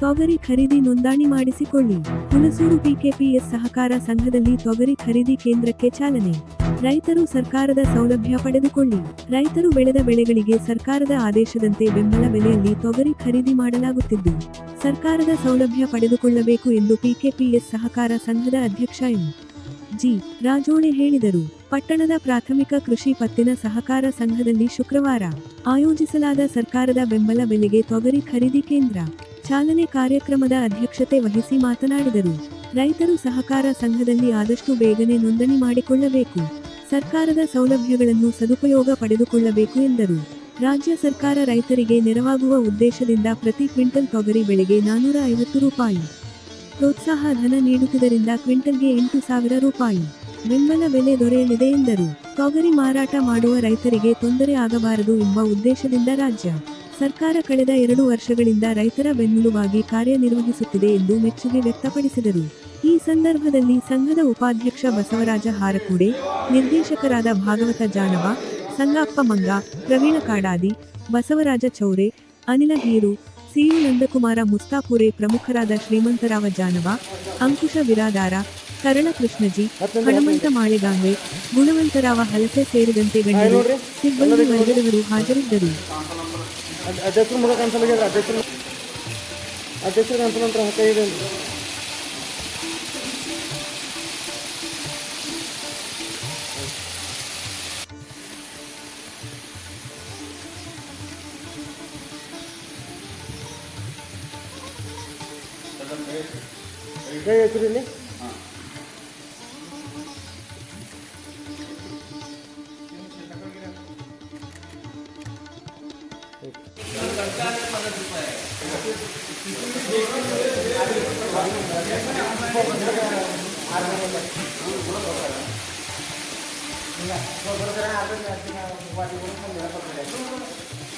ತೊಗರಿ ಖರೀದಿ ನೋಂದಣಿ ಮಾಡಿಸಿಕೊಳ್ಳಿ. ಹುಣಸೂರು ಪಿಕೆಪಿಎಸ್ ಸಹಕಾರ ಸಂಘದಲ್ಲಿ ತೊಗರಿ ಖರೀದಿ ಕೇಂದ್ರಕ್ಕೆ ಚಾಲನೆ. ರೈತರು ಸರ್ಕಾರದ ಸೌಲಭ್ಯ ಪಡೆದುಕೊಳ್ಳಿ. ರೈತರು ಬೆಳೆದ ಬೆಳೆಗಳಿಗೆ ಸರ್ಕಾರದ ಆದೇಶದಂತೆ ಬೆಂಬಲ ಬೆಲೆಯಲ್ಲಿ ತೊಗರಿ ಖರೀದಿ ಮಾಡಲಾಗುತ್ತಿದ್ದು, ಸರ್ಕಾರದ ಸೌಲಭ್ಯ ಪಡೆದುಕೊಳ್ಳಬೇಕು ಎಂದು ಪಿಕೆಪಿಎಸ್ ಸಹಕಾರ ಸಂಘದ ಅಧ್ಯಕ್ಷ ಎಂ. ಜಿ. ರಾಜೋಣೆ ಹೇಳಿದರು. ಪಟ್ಟಣದ ಪ್ರಾಥಮಿಕ ಕೃಷಿ ಪತ್ತಿನ ಸಹಕಾರ ಸಂಘದಲ್ಲಿ ಶುಕ್ರವಾರ ಆಯೋಜಿಸಲಾದ ಸರ್ಕಾರದ ಬೆಂಬಲ ಬೆಲೆಗೆ ತೊಗರಿ ಖರೀದಿ ಕೇಂದ್ರ. ಚಾಲನೆ ಕಾರ್ಯಕ್ರಮದ ಅಧ್ಯಕ್ಷತೆ ವಹಿಸಿ ಮಾತನಾಡಿದರು. ರೈತರು ಸಹಕಾರ ಸಂಘದಲ್ಲಿ ಆದಷ್ಟು ಬೇಗನೆ ನೋಂದಣಿ ಮಾಡಿಕೊಳ್ಳಬೇಕು. ಸರ್ಕಾರದ ಸೌಲಭ್ಯಗಳನ್ನು ಸದುಪಯೋಗ ಪಡೆದುಕೊಳ್ಳಬೇಕು ಎಂದರು. ರಾಜ್ಯ ಸರ್ಕಾರ ರೈತರಿಗೆ ನೆರವಾಗುವ ಉದ್ದೇಶದಿಂದ ಪ್ರತಿ ಕ್ವಿಂಟಲ್ ತೊಗರಿ ಬೆಳೆಗೆ ನಾನೂರ ಐವತ್ತು ರೂಪಾಯಿ. ಪ್ರೋತ್ಸಾಹ ಧನ ನೀಡುತ್ತಿದ್ದರಿಂದ ಕ್ವಿಂಟಲ್ಗೆ ಎಂಟು ಸಾವಿರ ರೂಪಾಯಿ. ಬೆಂಬಲ ಬೆಲೆ ದೊರೆಯಲಿದೆ ಎಂದರು. ತೊಗರಿ ಮಾರಾಟ ಮಾಡುವ ರೈತರಿಗೆ ತೊಂದರೆ ಆಗಬಾರದು ಎಂಬ ಉದ್ದೇಶದಿಂದ ರಾಜ್ಯ ಸರ್ಕಾರ ಕಳೆದ ಎರಡು ವರ್ಷಗಳಿಂದ ರೈತರ ಬೆನ್ನೆಲುಬಾಗಿ ಕಾರ್ಯನಿರ್ವಹಿಸುತ್ತಿದೆ ಎಂದು ಮೆಚ್ಚುಗೆ ವ್ಯಕ್ತಪಡಿಸಿದರು. ಈ ಸಂದರ್ಭದಲ್ಲಿ ಸಂಘದ ಉಪಾಧ್ಯಕ್ಷ ಬಸವರಾಜ ಹಾರಕೂಡೆ, ನಿರ್ದೇಶಕರಾದ ಭಾಗವತ ಜಾನವ, ಸಂಗಪ್ಪ ಮಂಗ, ಪ್ರವೀಣ ಕಾಡಾದಿ, ಬಸವರಾಜ ಚೌರೆ, ಅನಿಲ ಹೀರು ಸಿಯು ನಂದಕುಮಾರ ಮುಸ್ತಾಪುರೆ ಪ್ರಮುಖರಾದ ಶ್ರೀಮಂತರಾವ ಜಾನವ, ಅಂಕುಶ ಬಿರಾದಾರ ಕರಣ ಕೃಷ್ಣಜಿ, ಹನುಮಂತ ಮಾಳೆಗಾಂವೆ, ಗುಣವಂತರಾವ ಹಲಸೆ ಸೇರಿದಂತೆ ಗಣ್ಯರು, ಸಿಬ್ಬಂದಿ ವರ್ಗದವರು ಹಾಜರಿದ್ದರು. ಅಧ್ಯಕ್ಷರ ಮುಖ ಕಾಣಿಸಲ್ಲ ಅಧ್ಯಕ್ಷರ ಅಧ್ಯಕ್ಷರ ಕಾಣಿಸಲಂತ್ರ ಕೈ ಇದೆ ಕೈ ಹೆಸರು ಇಲ್ಲಿ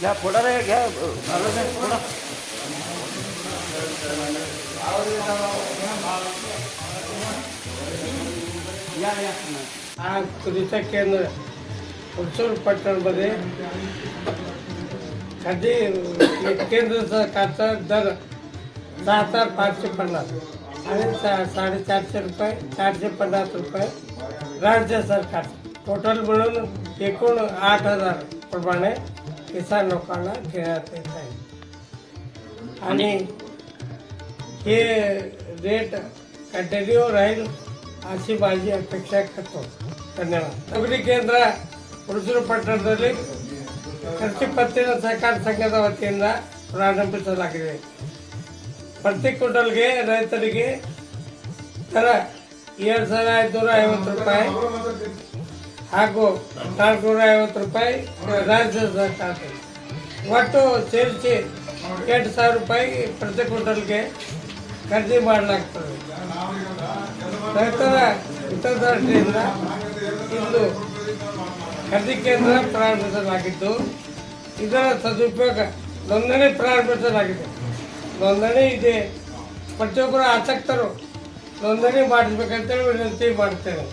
घ्या फोडा रे घ्या. आलं नाही फोडा आज तुरीचं केंद्र. उलसूर पट्टणमध्ये खादी केंद्र सरकारचा दर सहा हजार पाचशे पन्नास आणि सा साडेचारशे रुपये चारशे पन्नास रुपये राज्य सरकार टोटल मिळून एकूण आठ हजार प्रमाणे किसान लोकांना घेण्यात येत आहे आणि हे रेट कंटिन्यू राहील अशी माझी अपेक्षा करतो धन्यवाद ತೊಗರಿ ಕೇಂದ್ರ ಹುಡುಸೂರು ಪಟ್ಟಣದಲ್ಲಿ ಕೃಷಿ ಪತ್ತಿನ ಸಹಕಾರ ಸಂಘದ ವತಿಯಿಂದ ಪ್ರಾರಂಭಿಸಲಾಗಿದೆ ಪ್ರತಿ ಕ್ವಿಂಟಲ್ಗೆ ರೈತರಿಗೆ ತರ ಏಳು ಸಾವಿರ ಐದುನೂರ ಐವತ್ತು ರೂಪಾಯಿ ಹಾಗೂ ನಾಲ್ಕುನೂರ ಐವತ್ತು ರೂಪಾಯಿ ರಾಜ್ಯ ಸರ್ಕಾರ ಒಟ್ಟು ಸೇರಿಸಿ ಎಂಟು ಸಾವಿರ ರೂಪಾಯಿ ಪ್ರತಿ ಕ್ವಿಂಟಲ್ಗೆ ಖರೀದಿ ಮಾಡಲಾಗ್ತದೆ. ರೈತರ ಹಿತದೃಷ್ಟಿಯಿಂದ ಇಂದು ಖರೀದಿ ಕೇಂದ್ರ ಪ್ರಾರಂಭಿಸಲಾಗಿದ್ದು, ಇದರ ಸದುಪಯೋಗ ನೋಂದಣಿ ಪ್ರಾರಂಭಿಸಲಾಗಿದೆ. ನೋಂದಣಿ ಇದೆ. ಪ್ರತಿಯೊಬ್ಬರು ಆಸಕ್ತರು ನೋಂದಣಿ ಮಾಡಿಸ್ಬೇಕಂತೇಳಿ ವಿನಂತಿ ಮಾಡ್ತೇನೆ